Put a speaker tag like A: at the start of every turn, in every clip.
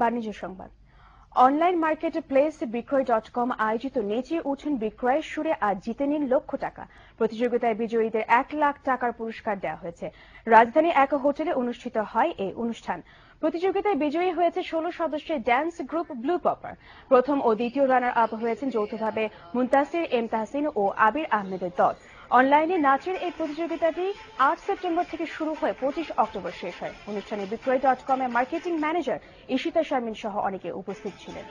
A: বাণিজ্য সংবাদ। Online market place Bikroy dot com আয়োজিত নেচে উঠুন বিক্রয়ের সুরে আজ জিতে নিন লক্ষ টাকা। প্রতিযোগিতায় বিজয়ীদের এক লাখ টাকার পুরস্কার দেওয়া হয়েছে। রাজধানী এক হোটেলে অনুষ্ঠিত হয় এই অনুষ্ঠান। প্রতিযোগিতায় বিজয়ী হয়েছে ষোলো সদস্যের ড্যান্স গ্রুপ ব্লু পপার প্রথম ও দ্বিতীয় রানার আপ হয়েছেন যৌথভাবে মুন্তাসির, এম তাহসিন ও আবির আহমেদের দল। অনলাইনে নাচের এই প্রতিযোগিতাটি আট সেপ্টেম্বর থেকে শুরু হয়ে পঁচিশ অক্টোবর শেষ হয়। অনুষ্ঠানে বিক্রয় ডট কম এর মার্কেটিং ম্যানেজার ঈশিতা শারমিন সহ অনেকে উপস্থিত ছিলেন।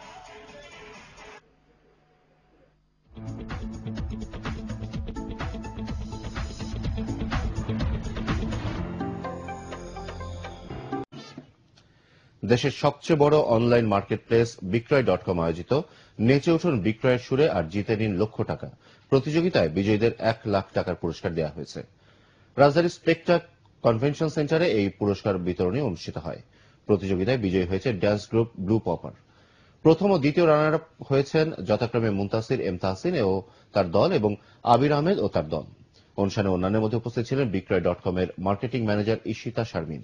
B: দেশের সবচেয়ে বড় online market place Bikroy dot com আয়োজিত, নেচে উঠুন বিক্রয়ের সুরে আর জিতে নিন লক্ষ টাকা। প্রতিযোগিতায় বিজয়ীদের এক লাখ টাকার পুরস্কার দেওয়া হয়েছে। রাজধানীর স্পেকট্রা কনভেনশন সেন্টারে এই পুরস্কার বিতরণী অনুষ্ঠিত হয়। প্রতিযোগিতায় বিজয়ী হয়েছে ড্যান্স গ্রুপ ব্লু পপার। প্রথম ও দ্বিতীয় রানার আপ হয়েছেন যথাক্রমে মুন্তাসির, এম তাহসিন ও তার দল এবং আবির আহমেদ ও তার দল। অনুষ্ঠানে অন্যান্যের মধ্যে উপস্থিত ছিলেন বিক্রয় ডট কম এর মার্কেটিং ম্যানেজার ঈশিতা শারমিন।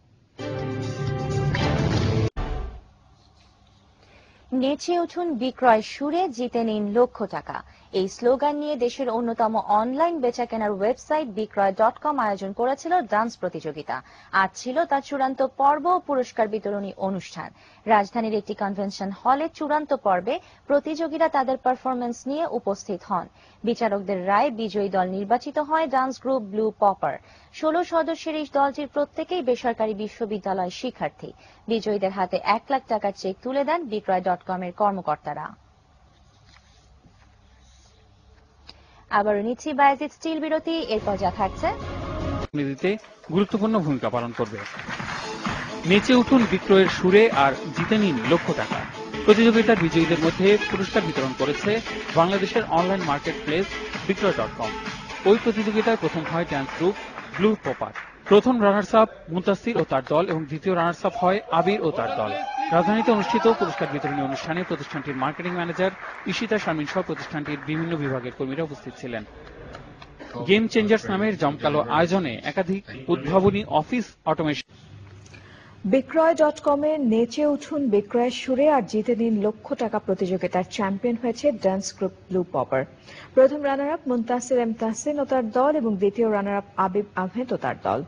C: নেচে উঠুন বিক্রয় সুরে জিতে নিন লক্ষ টাকা। এই স্লোগান নিয়ে দেশের অন্যতম অনলাইন বেচা কেনার ওয়েবসাইট বিক্রয় ডট কম আয়োজন করেছিল ডান্স প্রতিযোগিতা। আজ ছিল তার চূড়ান্ত পর্ব ও পুরস্কার বিতরণী অনুষ্ঠান। রাজধানীর একটি কনভেনশন হলে চূড়ান্ত পর্বে প্রতিযোগীরা তাদের পারফরমেন্স নিয়ে উপস্থিত হন। বিচারকদের রায় বিজয়ী দল নির্বাচিত হয় ডান্স গ্রুপ ব্লু পপার। ষোলো সদস্যের এই দলটির প্রত্যেকেই বেসরকারি বিশ্ববিদ্যালয় শিক্ষার্থী। বিজয়ীদের হাতে এক লাখ টাকার চেক তুলে দেন বিক্রয় ডট কম এর কর্মকর্তারা। আবার নিচ্ছি বায়াজিৎ, স্টিল বিরতি, এরপর যা থাকছে।
D: অর্থনীতিতে গুরুত্বপূর্ণ ভূমিকা পালন করবে। নেচে উঠুন বিক্রয়ের সুরে আর জিতে নিন লক্ষ টাকা। প্রতিযোগিতার বিজয়ীদের মধ্যে পুরস্কার বিতরণ করেছে বাংলাদেশের online marketplace Bikroy dot com. ওই প্রতিযোগিতায় প্রথম হয় ড্যান্স গ্রুপ ব্লু পপার। প্রথম রানার্স আপ মুন্তাসির ও তার দল এবং দ্বিতীয় রানার্স আপ হয় আবির ও তার দল। রাজধানীতে অনুষ্ঠিত পুরস্কার বিতরণী অনুষ্ঠানে প্রতিষ্ঠানটির মার্কেটিং ম্যানেজার, ঈশিতা শারমিন সহ প্রতিষ্ঠানটির বিভিন্ন বিভাগের কর্মীরা উপস্থিত ছিলেন। গেম চেঞ্জার্স নামের জমকালো আয়োজনে একাধিক উদ্ভাবনী অফিস অটোমেশন।
E: বিক্রয় ডট কমে নেচে উঠুন বিক্রয়ের সুরে আর জিতে নিন লক্ষ টাকা প্রতিযোগিতার চ্যাম্পিয়ন হয়েছে ডান্স গ্রুপ ব্লু পপার। প্রথম runner up Muntasir M Tahsin ও তার দল এবং দ্বিতীয় রানার আপ আবিব আহমেদ ও তার দল।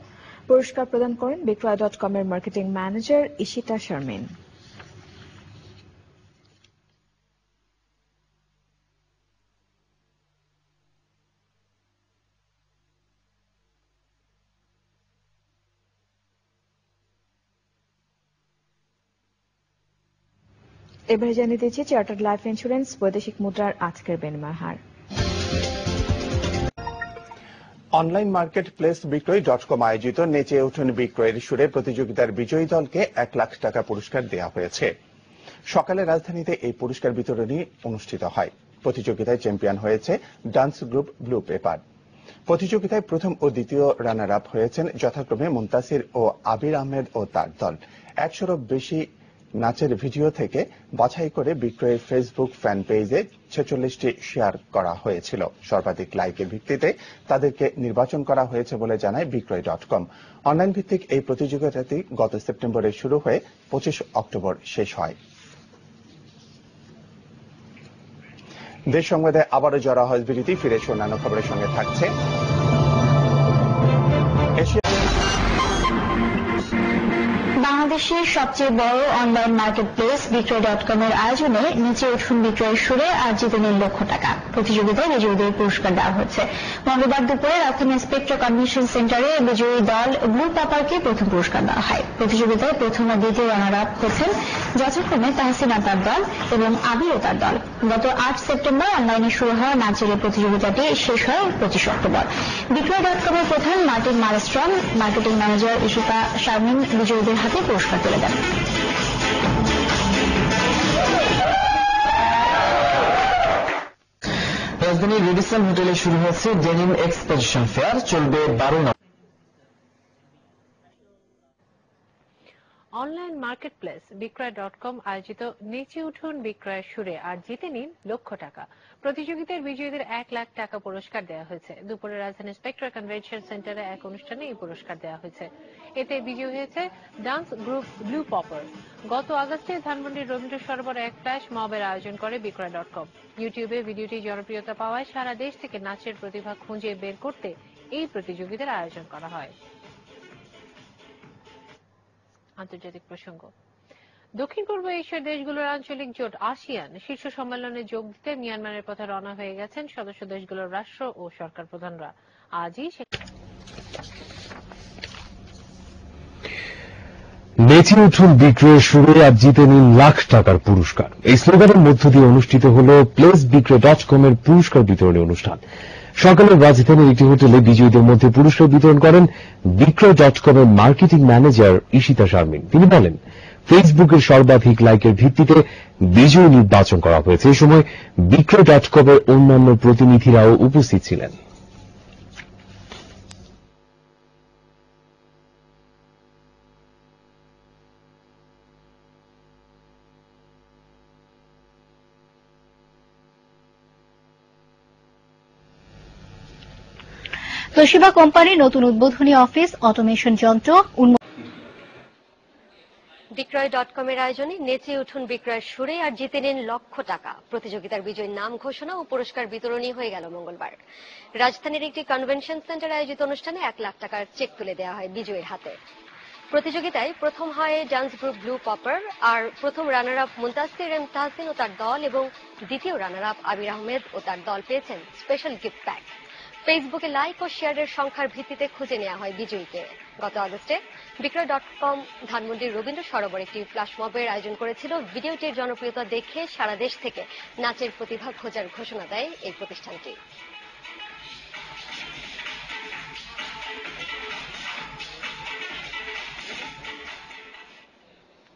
E: পুরস্কার প্রদান করেন বিক্রয় ডট কমের মার্কেটিং ম্যানেজার ইশিতা শারমিন। এবারে জানিয়ে দিচ্ছি, চার্টার্ড লাইফ ইন্স্যুরেন্স বৈদেশিক মুদ্রার আজকের বিনিময় হার।
F: Online market place Bikroy dot com আয়োজিত নেচে উঠুন বিক্রয়ের সুরে প্রতিযোগিতার বিজয়ী দলকে এক লাখ টাকা পুরস্কার দেওয়া হয়েছে। সকালে রাজধানীতে এই পুরস্কার বিতরণী অনুষ্ঠিত হয়। প্রতিযোগিতায় চ্যাম্পিয়ন হয়েছে ডান্স গ্রুপ ব্লু পেপার। প্রতিযোগিতায় প্রথম ও দ্বিতীয় রানার আপ হয়েছেন যথাক্রমে মুন্তাসির ও আবির আহমেদ ও তার দল। একশোরও বেশি নাচের ভিডিও থেকে বাছাই করে বিক্রয়ের ফেসবুক ফ্যান পেজে ছেচল্লিশটি শেয়ার করা হয়েছিল। সর্বাধিক লাইকের ভিত্তিতে তাদেরকে নির্বাচন করা হয়েছে বলে জানায় বিক্রয় ডট কম অনলাইন ভিত্তিক এই প্রতিযোগিতাটি গত সেপ্টেম্বরে শুরু হয়ে পঁচিশ অক্টোবর শেষ হয়। দেশ সংবাদে আবারও জড়া হয় বিরতি, ফিরে অন্যান্য খবরের সঙ্গে থাকছে
G: বাংলাদেশের সবচেয়ে বড় online market place Bikroy dot com এর আয়োজনে নিচে উঠুন বিক্রয়ের সুরে আর জিতে নিন লক্ষ টাকা। প্রতিযোগিতায় বিজয়ীদের পুরস্কার দেওয়া হচ্ছে। মঙ্গলবার দুপুরে রাজধানীর স্পেকট্রা কনভেনশন সেন্টারে বিজয়ী দল ব্লু পাপারকে প্রথম পুরস্কার দেওয়া হয়। প্রতিযোগিতায় প্রথম ও দ্বিতীয় রানার আপ হয়েছেন যথাক্রমে তাহসিনা তার দল এবং আবির তার দল। গত আট সেপ্টেম্বর অনলাইনে শুরু হওয়া নাচের প্রতিযোগিতাটি, শেষ হয় পঁচিশ অক্টোবর। বিক্রয় ডট কম এর প্রধান Martin Marestrom marketing manager Ishita Sharmin বিজয়ীদের হাতে পুরস্কার তুলে দেন
H: রাজধানীর রেডিসন হোটেলে শুরু হয়েছে ডেনিম এক্সপোজিশন ফেয়ার চলবে বারো
I: online marketplace Bikroy dot com আয়োজিত নেচে উঠুন বিক্রয়ের সুরে আর জিতে নিন লক্ষ টাকা। প্রতিযোগিতার বিজয়ীদের এক লাখ টাকা পুরস্কার দেওয়া হয়েছে। দুপুরে রাজধানীর স্পেকট্রা কনভেনশন সেন্টারে এক অনুষ্ঠানে এই পুরস্কার দেওয়া হয়েছে। এতে বিজয়ী হয়েছে ডান্স গ্রুপ ব্লু পপার গত আগস্টে ধানমন্ডির রবীন্দ্র সরোবর এক ফ্ল্যাশ মবের আয়োজন করে বিক্রয় ডট কম ইউটিউবে ভিডিওটি জনপ্রিয়তা পাওয়ায় সারা দেশ থেকে নাচের প্রতিভা খুঁজে বের করতে এই প্রতিযোগিতার আয়োজন করা হয়। আন্তর্জাতিক প্রসঙ্গ। দক্ষিণ পূর্ব এশিয়ার দেশগুলোর আঞ্চলিক জোট আসিয়ান শীর্ষ সম্মেলনে যোগ দিতে মিয়ানমারের পথে রওনা হয়ে গেছেন সদস্য দেশগুলোর রাষ্ট্র ও সরকার প্রধানরা। আজই
J: নেচে উঠুন বিক্রয়ের শুরু আর জিতে নিন লাখ টাকার পুরস্কার। এই স্লোগানের মধ্য দিয়ে অনুষ্ঠিত হল প্লেস বিক্রয় ডট কম এর পুরস্কার বিতরণী অনুষ্ঠান। সকালে রাজধানীর একটি হোটেলে বিজয়ীদের মধ্যে পুরস্কার বিতরণ করেন বিক্রয় ডট কমের মার্কেটিং ম্যানেজার ঈশিতা শারমিন। তিনি বলেন, ফেসবুকের সর্বাধিক লাইকের ভিত্তিতে বিজয়ী নির্বাচন করা হয়েছে। এ সময় বিক্রয় ডট কমের অন্যান্য প্রতিনিধিরাও উপস্থিত ছিলেন।
K: তোশিবা কোম্পানির নতুন উদ্বোধনী অফিস, অটোমেশন যন্ত্র
L: বিক্রয় ডট কমের আয়োজনে নেচে উঠুন বিক্রয়ের সুরে আর জিতে নিন লক্ষ টাকা। প্রতিযোগিতার বিজয়ীর নাম ঘোষণা ও পুরস্কার বিতরণী হয়ে গেল মঙ্গলবার। রাজধানীর একটি কনভেনশন সেন্টারে আয়োজিত অনুষ্ঠানে এক লাখ টাকার চেক তুলে দেওয়া হয় বিজয়ীর হাতে। প্রতিযোগিতায় প্রথম হয় ডান্স গ্রুপ ব্লু পপার আর প্রথম runner up Muntasir M Tahsin ও তার দল এবং দ্বিতীয় রানার আপ আবির আহমেদ ও তার দল পেয়েছেন স্পেশাল গিফট প্যাক ফেসবুকে লাইক ও শেয়ারের সংখ্যার ভিত্তিতে খুঁজে নেওয়া হয় বিজয়ীকে। গত আগস্টে বিক্রয় ডট কম ধানমন্ডির রবীন্দ্র সরোবর একটি ফ্ল্যাশ মবের আয়োজন করেছিল। ভিডিওটির জনপ্রিয়তা দেখে সারা দেশ থেকে নাচের প্রতিভা খোঁজার ঘোষণা দেয় এই প্রতিষ্ঠানটি।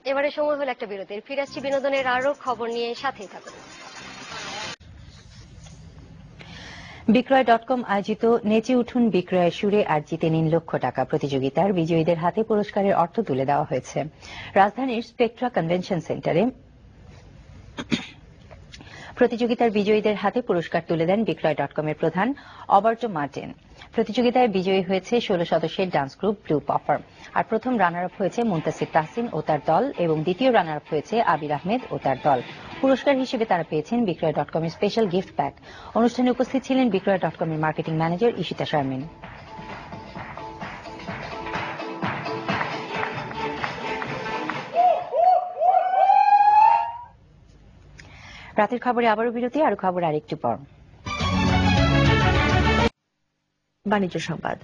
L: এবারে সময় হলো একটা বিরতির। ফিরে আসছি বিনোদনের আরও খবর নিয়ে সাথেই থাকুন।
C: বিক্রয় ডট কম আয়োজিত নেচে উঠুন বিক্রয়ের সুরে আর জিতে নিন লক্ষ টাকা প্রতিযোগিতার বিজয়ীদের হাতে পুরস্কারের অর্থ তুলে দেওয়া হয়েছে। রাজধানীর স্পেকট্রা কনভেনশন সেন্টারে প্রতিযোগিতার বিজয়ীদের হাতে পুরস্কার তুলে দেন বিক্রয় ডট কমের প্রধান অবার্টো মার্টিন। প্রতিযোগিতায় বিজয়ী হয়েছে ষোলো সদস্যের ডান্স গ্রুপ ব্লু পফার আর প্রথম রানার আপ হয়েছে মুন্তাসির তাহসিন ও তার দল এবং দ্বিতীয় রানার আপ হয়েছে আবির আহমেদ ও তার দল। পুরস্কার হিসেবে তারা পেয়েছেন বিক্রয় ডট কমের স্পেশাল গিফট প্যাক অনুষ্ঠানে উপস্থিত ছিলেন বিক্রয় ডট কমের মার্কেটিং ম্যানেজার ইশিতা শারমিন। রাতের খবরে আবারও বিরতি, আর খবর আরেকটু পর।
M: বাণিজ্য সংবাদ।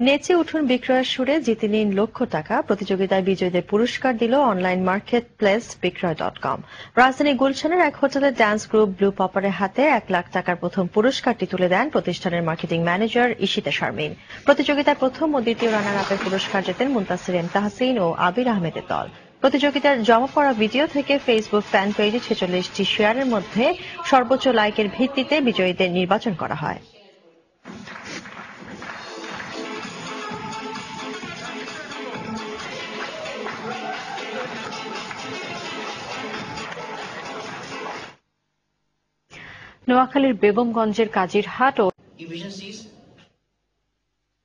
M: নেচে উঠুন বিক্রয়ের সুরে জিতে নিন লক্ষ টাকা। প্রতিযোগিতায় বিজয়ীদের পুরস্কার দিল online market place Bikroy dot com. রাজধানী গুলশানের এক হোটেলে ডান্স গ্রুপ ব্লু পপারের হাতে এক লাখ টাকার প্রথম পুরস্কারটি তুলে দেন প্রতিষ্ঠানের মার্কেটিং ম্যানেজার ঈশিতা শারমিন। প্রতিযোগিতার প্রথম ও দ্বিতীয় রানার আপের পুরস্কার জেতেন মুন্তাসির এম তাহসিন ও আবির আহমেদের দল। প্রতিযোগিতার জমা পড়া ভিডিও থেকে ফেসবুক ফ্যান পেজে ছেচল্লিশটি শেয়ারের মধ্যে সর্বোচ্চ লাইকের ভিত্তিতে বিজয়ীদের নির্বাচন করা হয়। নোয়াখালীর বেগমগঞ্জের কাজিরহাট ও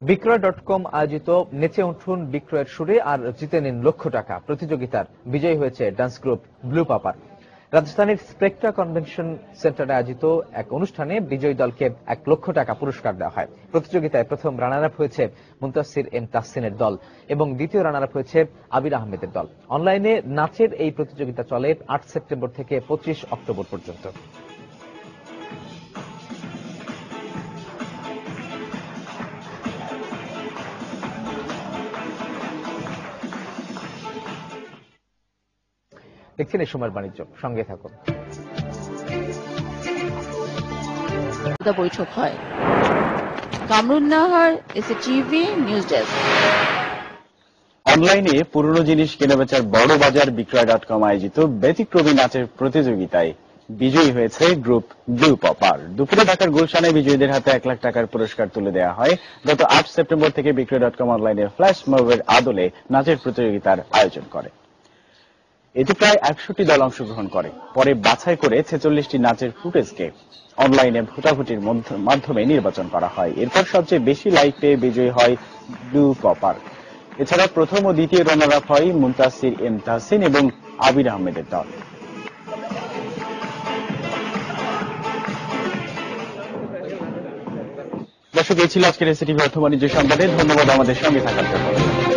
N: বিক্রয় ডট কম আয়োজিত নেচে উঠুন বিক্রয়ের সুরে আর জিতে নিন লক্ষ টাকা। প্রতিযোগিতার বিজয়ী হয়েছে ডান্স গ্রুপ ব্লু পাপার রাজধানীর স্পেকট্রা কনভেনশন সেন্টারে আয়োজিত এক অনুষ্ঠানে বিজয়ী দলকে এক লক্ষ টাকা পুরস্কার দেওয়া হয়। প্রতিযোগিতায় প্রথম রানার আপ হয়েছে মুন্তাসির এম তাসিনের দল এবং দ্বিতীয় রানার আপ হয়েছে আবির আহমেদের দল। অনলাইনে নাচের এই প্রতিযোগিতা চলে আট সেপ্টেম্বর থেকে পঁচিশ অক্টোবর পর্যন্ত। দেখছেন এই সময়ের বাণিজ্য। সঙ্গে থাকুন।
O: বৈঠক হয়। Kamrun Nahar S TV news desk.
P: অনলাইনে পুরনো জিনিস কেনাবেচার বড় বাজার বিক্রয় ডট কম আয়োজিত ব্যতিক্রমী নাচের প্রতিযোগিতায় বিজয়ী হয়েছে গ্রুপ ব্লু পপার। দুপুরে ঢাকার গুলশানে বিজয়ীদের হাতে এক লাখ টাকার পুরস্কার তুলে দেওয়া হয়। গত আট সেপ্টেম্বর থেকে বিক্রয় ডট কম অনলাইনে ফ্ল্যাশ মুভের আদলে নাচের প্রতিযোগিতার আয়োজন করে। এতে প্রায় একশোটি দল অংশগ্রহণ করে। পরে বাছাই করে ছেচল্লিশটি নাচের ফুটেজকে অনলাইনে ভোটাভুটির মাধ্যমে নির্বাচন করা হয়। এরপর সবচেয়ে বেশি লাইক পেয়ে বিজয়ী হয় ব্লু পপার। এছাড়া প্রথম ও দ্বিতীয় রানার আপ হয় মুন্তাসির এম তাহসিন এবং আবির আহমেদের দল। দর্শক, এই ছিল আজকের এসিটিভি অর্থ বাণিজ্য সংবাদে। ধন্যবাদ আমাদের সঙ্গে থাকার জন্য।